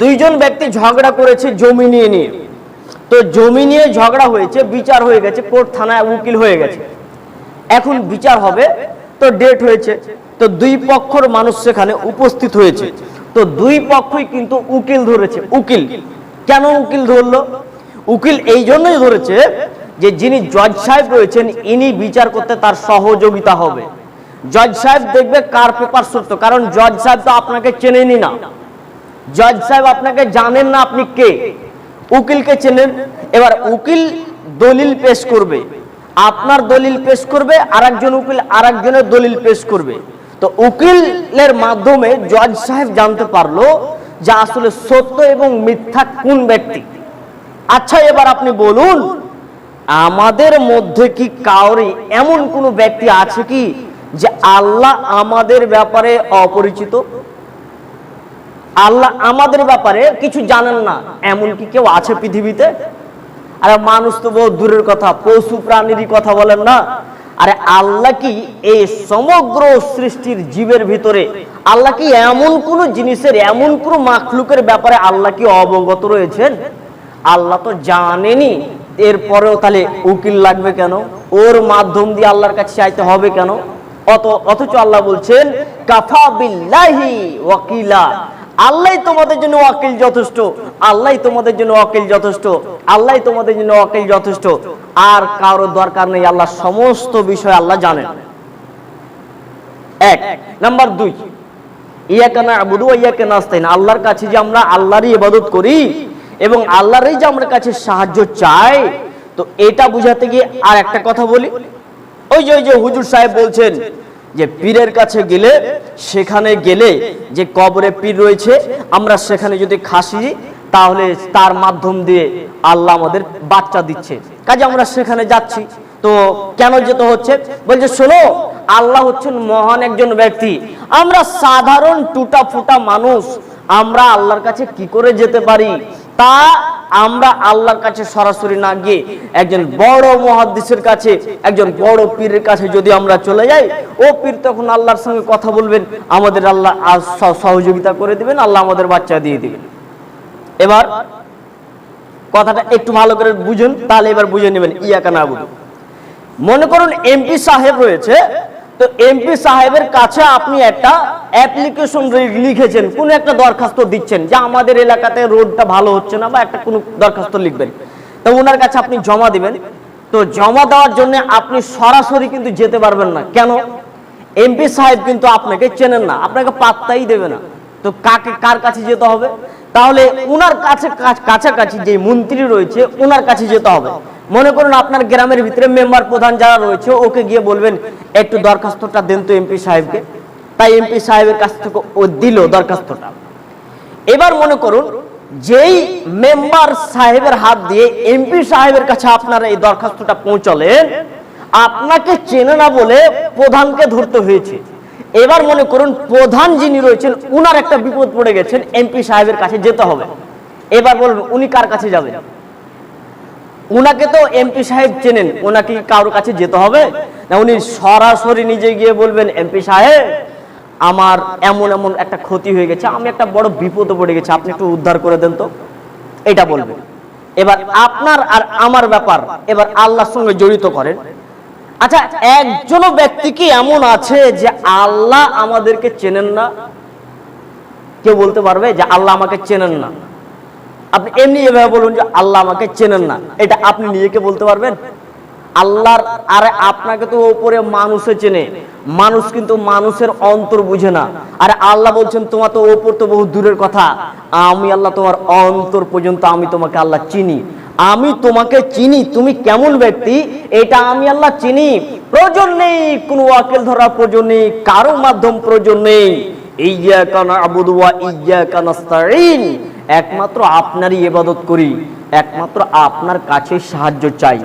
দুইজন ব্যক্তি ঝগড়া করেছে জমি নিয়ে নিয়ে। তো জমি নিয়ে ঝগড়া হয়েছে, বিচার হয়ে গেছে, কোর্ট থানায় উকিল হয়ে গেছে। এখন বিচার হবে, তো ডেট হয়েছে। তো দুই পক্ষর মানুষ সেখানে উপস্থিত হয়েছে। তো দুই পক্ষই কিন্তু উকিল ধরেছে। উকিল, কেন উকিল ধরলো? উকিল এই জন্যই ধরেছে যে যিনি জজ সাহেব রয়েছেন, ইনি বিচার করতে তার সহযোগিতা হবে। জজ সাহেব দেখবে কার পেপার সত্য, কারণ জজ সাহেব তো আপনাকে চেনেনি না। জজ সাহেব আপনাকে জানেন না আপনি কে? উকিলকে চেনেন। এবার উকিল দলিল পেশ করবে। আপনার দলিল পেশ করবে আর একজন উকিল আরেকজনের দলিল পেশ করবে। তো উকিলের মাধ্যমে জজ সাহেব জানতে পারল যে আসলে সত্য এবং মিথ্যা কোন ব্যক্তি। আচ্ছা এবার আপনি বলুন, আমাদের মধ্যে কি কাউরি এমন কোন ব্যক্তি আছে কি যে আল্লাহ আমাদের ব্যাপারে অপরিচিত? আল্লাহ আমাদের ব্যাপারে কিছু জানেন না। এমন কি কেউ আছে পৃথিবীতে? আরে মানুষ তো বহু দূরের কথা, পশু প্রাণীরই কথা বলেন না। আরে আল্লাহ কি এই সমগ্র সৃষ্টির জীবের ভিতরে, আল্লাহ কি এমন কোন জিনিসের, এমন কোন মাখলুকের ব্যাপারে আল্লাহ কি অবগত রয়েছেন? আল্লাহ তো জানেনি। এরপরেও তাহলে উকিল লাগবে কেন? ওর মাধ্যম দিয়ে আল্লাহর কাছে চাইতে হবে কেন? অত অথচ আল্লাহ বলছেন, কাফা বিল্লাহি ওয়াকিলা। আল্লাহ তোমাদের জন্য ওয়াকিল যথেষ্ট, আল্লাহ তোমাদের জন্য ওয়াকিল যথেষ্ট, আল্লাহ তোমাদের জন্য ওয়াকিল যথেষ্ট। আর কারও দরকার নেই, আল্লাহ সমস্ত বিষয় আল্লাহ জানেন। এক। নাম্বার দুই আবুদু আল্লাহর কাছে যে আমরা আল্লাহরই ইবাদত করি এবং আল্লাহরই যে আমরা কাছে সাহায্য চাই, তো এটা বুঝাতে গিয়ে আর একটা কথা বলি। ওই যে ওই যে হুজুর সাহেব বলছেন যে পীরের কাছে গেলে, সেখানে গেলে যে কবরে পীর রয়েছে, আমরা সেখানে যদি খাসি, তাহলে তার মাধ্যম দিয়ে আল্লাহ আমাদের বাচ্চা দিচ্ছে। কাজে আমরা সেখানে যাচ্ছি। তো কেন যেতে হচ্ছে? বলছে, শোনো, আল্লাহ হচ্ছেন মহান একজন ব্যক্তি। আমরা সাধারণ টুটা ফুটা মানুষ। আমরা আল্লাহর কাছে কি করে যেতে পারি? তা আমরা আল্লাহর কাছে সরাসরি না গিয়ে একজন বড় মহাদ্দিসের কাছে, একজন বড় পীরের কাছে যদি আমরা চলে যাই ও পীর তখন আল্লাহর সঙ্গে কথা বলবেন, আমাদের আল্লাহ সহযোগিতা করে দিবেন, আল্লাহ আমাদের বাচ্চা দিয়ে দিবেন। এবার কথাটা একটু ভালো করে বুঝুন, তাহলে এবার বুঝে নেবেন, ইয়াকা না বুঝুন মনে করুন, এমপি সাহেব রয়েছে, তো এমপি সাহেবের কাছে আপনি একটা অ্যাপ্লিকেশন লিখেছেন, কোন একটা দরখাস্ত দিচ্ছেন, যে আমাদের এলাকাতে রোডটা ভালো হচ্ছে না, বা একটা কোনো দরখাস্ত লিখবেন। তো ওনার কাছে আপনি জমা দিবেন, তো জমা দেওয়ার জন্য আপনি সরাসরি কিন্তু যেতে পারবেন না। কেন? এমপি সাহেব কিন্তু আপনাকে চেনেন না, আপনাকে পাত্তাই দেবে না। তো কাকে, কার কাছে যেতে হবে? তাহলে উনার কাছে কাছাকাছি যে মন্ত্রী রয়েছে, উনার কাছে যেতে হবে। মনে করুন আপনার গ্রামের ভিতরে মেম্বার প্রধান যারা রয়েছে, ওকে গিয়ে বলবেন, একটু দরখাস্তটা দেন তো এমপি সাহেবকে। তাই এমপি সাহেবের কাছ থেকে ও দিল দরখাস্তটা। এবার মনে করুন, যেই মেম্বার সাহেবের হাত দিয়ে এমপি সাহেবের কাছে আপনারা এই দরখাস্তটা পৌঁছলেন আপনাকে চেনে না বলে প্রধানকে ধরতে হয়েছে। এবার মনে করুন, প্রধান যিনি রয়েছেন, উনার একটা বিপদ পড়ে গেছেন, এমপি সাহেবের কাছে যেতে হবে। এবার বলুন, উনি কার কাছে যাবেন? উনাকে তো এমপি সাহেব চেনেন ওনাকে কারোর কাছে যেতে হবে? না, উনি সরাসরি নিজে গিয়ে বলবেন, এমপি সাহেব, আমার এমন এমন একটা ক্ষতি হয়ে গেছে, আমি একটা বড় বিপদে পড়ে গেছি, আপনি একটু উদ্ধার করে দেন তো। এটা বলবেন। এবার আপনার আর আমার ব্যাপার, এবার আল্লাহর সঙ্গে জড়িত করেন। আচ্ছা একজনও ব্যক্তি কি এমন আছে যে আল্লাহ আমাদেরকে চেনেন না? কেউ বলতে পারবে যে আল্লাহ আমাকে চেনেন না? আপনি এমনি এভাবে বলুন যে আল্লাহ আমাকে চেনেন না। এটা আপনি নিজেকে বলতে পারবেন? আল্লাহর আরে আপনাকে তো ওপরে মানুষে চেনে। মানুষ কিন্তু মানুষের অন্তর বুঝে না। আরে আল্লাহ বলছেন তোমার তো ওপর তো বহু দূরের কথা। আমি আল্লাহ তোমার অন্তর পর্যন্ত আমি তোমাকে আল্লাহ চিনি। আমি তোমাকে চিনি, তুমি কেমন ব্যক্তি? এটা আমি আল্লাহ চিনি। প্রয়োজন নেই, কোনো ওয়াকিল ধরা প্রয়োজন নেই, কারও মাধ্যম প্রয়োজন নেই। ইয়া কানা আবুদুয়া ইয়া কানাস্তাইন একমাত্র আপনারই ইবাদত করি, একমাত্র আপনার কাছে সাহায্য চাই।